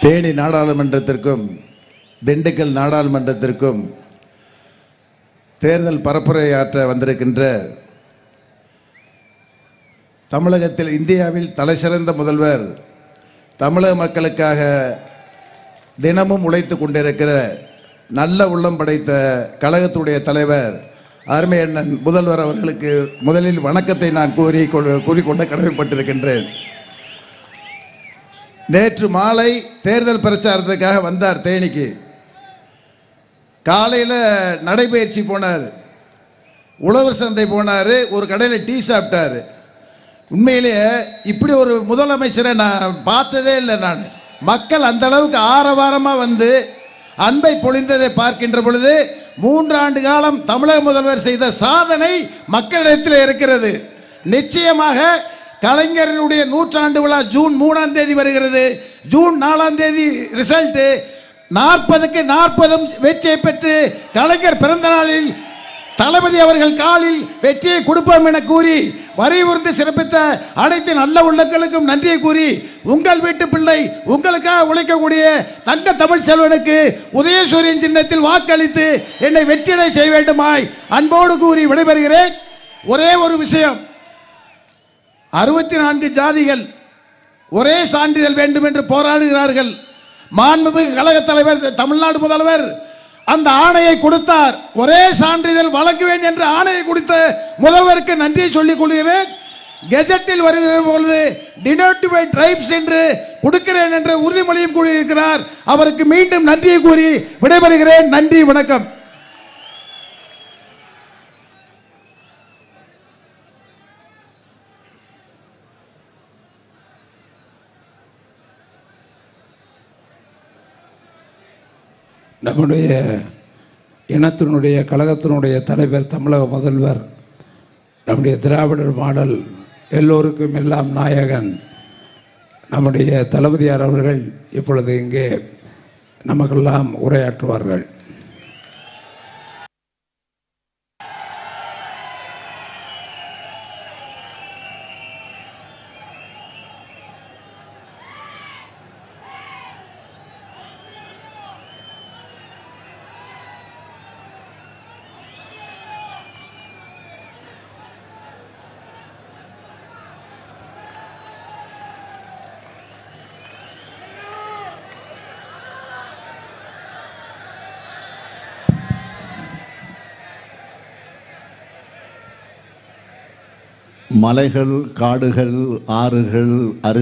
தேனி நாடாளுமன்றத்திற்கும் திண்டுக்கல் நாடாளுமன்றத்திற்கும் தேர்தல் பரப்புரையாற்ற வந்திருக்கின்ற தமிழகத்தில் இந்தியாவில் தலைசிறந்த முதல்வர் தமிழக மக்களுக்காக தினமும் உழைத்து கொண்டிருக்கிற நல்ல உள்ளம் படைத்த கழகத்துடைய தலைவர் அருமை அண்ணன் முதல்வர் அவர்களுக்கு முதலில் வணக்கத்தை நான் கூறி கொ- கூறிக்கொண்டு கடமைப்பட்டிருக்கின்றேன். நேற்று மாலை தேர்தல் பிரச்சாரத்துக்காக வந்தார் தேனிக்கு. காலையில் நடைபயிற்சி போனார். உழவர் சந்தை போனார் ஒரு கடையில் டீ சாப்பிட்டாரு. உண்மையிலேயே இப்படி ஒரு முதலமைச்சரை நான் பார்த்ததே இல்லை நான். மக்கள் அந்த அளவுக்கு ஆரவாரமாக வந்து அன்பை பொழிந்ததை பார்க்கின்ற பொழுது மூன்றாண்டு காலம் தமிழக முதல்வர் செய்த சாதனை மக்களிடத்தில் இருக்கிறது. நிச்சயமாக கலைஞரினுடைய நூற்றாண்டு விழா ஜூன் மூணாம் தேதி வருகிறது. ஜூன் நாலாம் தேதி ரிசல்ட் நாற்பதுக்கு நாற்பதும் வெற்றியை பெற்று கலைஞர் பிறந்த நாளில் தளபதி அவர்கள் காலில் வெற்றியை கொடுப்போம் என கூறி வரைவுறுந்து சிறப்பித்த அனைத்து நல்ல உள்ளங்களுக்கும் நன்றியை கூறி உங்கள் வீட்டு பிள்ளை உங்களுக்காக உழைக்கக்கூடிய தங்க தமிழ் செல்வனுக்கு உதயசூரியன் சின்னத்தில் வாக்களித்து என்னை வெற்றியடை செய்ய வேண்டுமாய் அன்போடு கூறி விடைபெறுகிறேன். ஒரே ஒரு விஷயம். அறுபத்தி நான்கு ஜாதிகள் ஒரே சான்றிதழ் வேண்டும் என்று போராடுகிறார்கள். மாண்புமிகு கழக தலைவர் தமிழ்நாடு முதல்வர் அந்த ஆணையை கொடுத்தார். ஒரே சான்றிதழ் வழங்குவேன் என்று ஆணையை கொடுத்த முதல்வருக்கு நன்றியை சொல்லிக் கொள்கிறேன். கெஜெட்டில் வருகிற பொழுது டினோட்டிஃபை ட்ரைப்ஸ் என்று கொடுக்கிறேன் என்ற உறுதிமொழியும் கூறியிருக்கிறார். அவருக்கு மீண்டும் நன்றியை கூறி விடைபெறுகிறேன். நன்றி வணக்கம். நம்முடைய இனத்தினுடைய கழகத்தினுடைய தலைவர் தமிழக முதல்வர் நம்முடைய திராவிடர் மாடல் எல்லோருக்கும் எல்லாம் நாயகன் நம்முடைய தளபதியார் அவர்கள் இப்பொழுது இங்கே நமக்கெல்லாம் உரையாற்றுவார்கள். மலைகள் காடுகள் ஆறுகள் அருவி